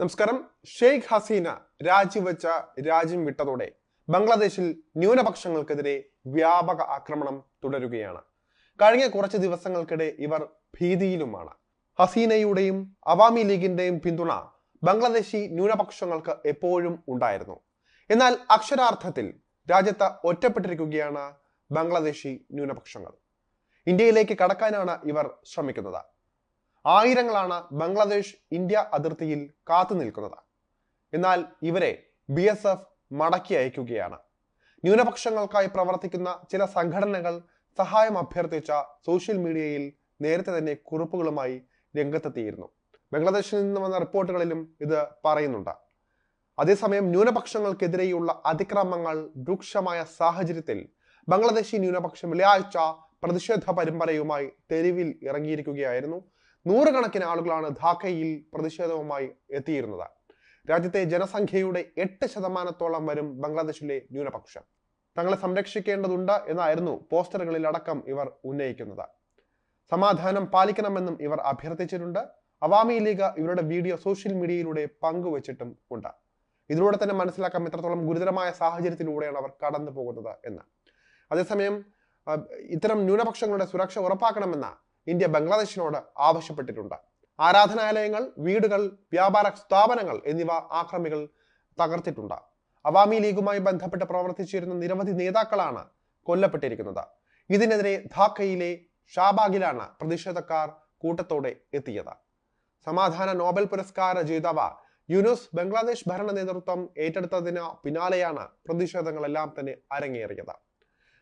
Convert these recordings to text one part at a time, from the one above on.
നമസ്കാരം. ഷെയ്ഖ് ഹസീന രാജിവെച്ച രാജ്യം വിട്ടതോടെ ബംഗ്ലാദേശിൽ ന്യൂനപക്ഷങ്ങൾക്കെതിരെ വ്യാപക ആക്രമണം തുടരുകയാണ്. കഴിഞ്ഞ കുറച്ച് ദിവസങ്ങൾക്കിടെ ഇവർ ഭീതിയിലുമാണ്. ഹസീനയുടെയും അവാമി ലീഗിന്റെയും പിന്തുണ ബംഗ്ലാദേശി ന്യൂനപക്ഷങ്ങൾക്ക് എപ്പോഴും ഉണ്ടായിരുന്നു. എന്നാൽ അക്ഷരാർത്ഥത്തിൽ രാജ്യത്ത് ഒറ്റപ്പെട്ടിരിക്കുകയാണ് ബംഗ്ലാദേശി ന്യൂനപക്ഷങ്ങൾ. ഇന്ത്യയിലേക്ക് കടക്കാനാണ് ഇവർ ശ്രമിക്കുന്നത്. ആയിരങ്ങളാണ് ബംഗ്ലാദേശ് ഇന്ത്യ അതിർത്തിയിൽ കാത്തു നിൽക്കുന്നത്. എന്നാൽ ഇവരെ ബി എസ് എഫ് മടക്കി അയക്കുകയാണ്. ന്യൂനപക്ഷങ്ങൾക്കായി പ്രവർത്തിക്കുന്ന ചില സംഘടനകൾ സഹായം അഭ്യർത്ഥിച്ച സോഷ്യൽ മീഡിയയിൽ നേരത്തെ തന്നെ കുറിപ്പുകളുമായി രംഗത്തെത്തിയിരുന്നു. ബംഗ്ലാദേശിൽ നിന്ന് വന്ന റിപ്പോർട്ടുകളിലും ഇത് പറയുന്നുണ്ട്. അതേസമയം ന്യൂനപക്ഷങ്ങൾക്കെതിരെയുള്ള അതിക്രമങ്ങൾ രൂക്ഷമായ സാഹചര്യത്തിൽ ബംഗ്ലാദേശി ന്യൂനപക്ഷം വെള്ളിയാഴ്ച പ്രതിഷേധ പരമ്പരയുമായി തെരുവിൽ ഇറങ്ങിയിരിക്കുകയായിരുന്നു. നൂറുകണക്കിന് ആളുകളാണ് ധാക്കയിൽ പ്രതിഷേധവുമായി എത്തിയിരുന്നത്. രാജ്യത്തെ ജനസംഖ്യയുടെ എട്ട് ശതമാനത്തോളം വരും ബംഗ്ലാദേശിലെ ന്യൂനപക്ഷം. തങ്ങളെ സംരക്ഷിക്കേണ്ടതുണ്ട് എന്നായിരുന്നു പോസ്റ്ററുകളിൽ അടക്കം ഇവർ ഉന്നയിക്കുന്നത്. സമാധാനം പാലിക്കണമെന്നും ഇവർ അഭ്യർത്ഥിച്ചിട്ടുണ്ട്. അവാമി ലീഗ് ഇവരുടെ വീഡിയോ സോഷ്യൽ മീഡിയയിലൂടെ പങ്കുവച്ചിട്ടും ഉണ്ട്. ഇതിലൂടെ തന്നെ മനസ്സിലാക്കാം എത്രത്തോളം ഗുരുതരമായ സാഹചര്യത്തിലൂടെയാണ് അവർ കടന്നു പോകുന്നത് എന്ന്. അതേസമയം ഇത്തരം ന്യൂനപക്ഷങ്ങളുടെ സുരക്ഷ ഉറപ്പാക്കണമെന്ന് ഇന്ത്യ ബംഗ്ലാദേശിനോട് ആവശ്യപ്പെട്ടിട്ടുണ്ട്. ആരാധനാലയങ്ങൾ വീടുകൾ വ്യാപാര സ്ഥാപനങ്ങൾ എന്നിവ ആക്രമികൾ തകർത്തിട്ടുണ്ട്. അവാമി ലീഗുമായി ബന്ധപ്പെട്ട് പ്രവർത്തിച്ചിരുന്ന നിരവധി നേതാക്കളാണ് കൊല്ലപ്പെട്ടിരിക്കുന്നത്. ഇതിനെതിരെ ധാക്കയിലെ ഷാബാഗിലാണ് പ്രതിഷേധക്കാർ കൂട്ടത്തോടെ എത്തിയത്. സമാധാന നോബൽ പുരസ്കാര ജേതാവ് യുനുസ് ബംഗ്ലാദേശ് ഭരണ നേതൃത്വം ഏറ്റെടുത്തതിന് പിന്നാലെയാണ് പ്രതിഷേധങ്ങളെല്ലാം തന്നെ അരങ്ങേറിയത്.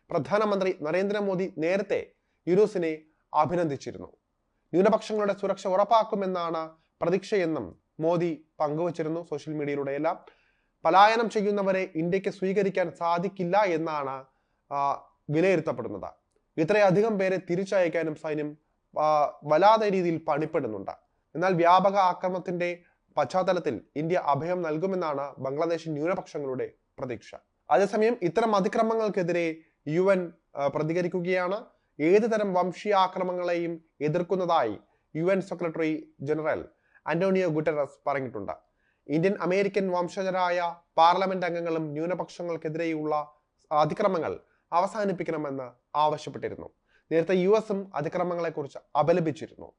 പ്രധാനമന്ത്രി നരേന്ദ്രമോദി നേരത്തെ യുനൂസിനെ അഭിനന്ദിച്ചിരുന്നു. ന്യൂനപക്ഷങ്ങളുടെ സുരക്ഷ ഉറപ്പാക്കുമെന്നാണ് പ്രതീക്ഷയെന്നും മോദി പങ്കുവച്ചിരുന്നു സോഷ്യൽ മീഡിയയിലൂടെയെല്ലാം. പലായനം ചെയ്യുന്നവരെ ഇന്ത്യയ്ക്ക് സ്വീകരിക്കാൻ സാധിക്കില്ല എന്നാണ് വിലയിരുത്തപ്പെടുന്നത്. ഇത്രയധികം പേരെ തിരിച്ചയക്കാനും സൈന്യം വല്ലാതെ രീതിയിൽ പണിപ്പെടുന്നുണ്ട്. എന്നാൽ വ്യാപക ആക്രമണത്തിന്റെ പശ്ചാത്തലത്തിൽ ഇന്ത്യ അഭയം നൽകുമെന്നാണ് ബംഗ്ലാദേശ് ന്യൂനപക്ഷങ്ങളുടെ പ്രതീക്ഷ. അതേസമയം ഇത്തരം അതിക്രമങ്ങൾക്കെതിരെ യു പ്രതികരിക്കുകയാണ്. ഏത് തരം വംശീയാക്രമങ്ങളെയും എതിർക്കുന്നതായി U N secretary general Antonio Guterres പറഞ്ഞിട്ടുണ്ട്. ഇന്ത്യൻ അമേരിക്കൻ വംശജരായ പാർലമെന്റ് അംഗങ്ങളും ന്യൂനപക്ഷങ്ങൾക്കെതിരെയുള്ള അതിക്രമങ്ങൾ അവസാനിപ്പിക്കണമെന്ന് ആവശ്യപ്പെട്ടിരുന്നു. നേരത്തെ യു എസും അതിക്രമങ്ങളെക്കുറിച്ച് അപലപിച്ചിരുന്നു.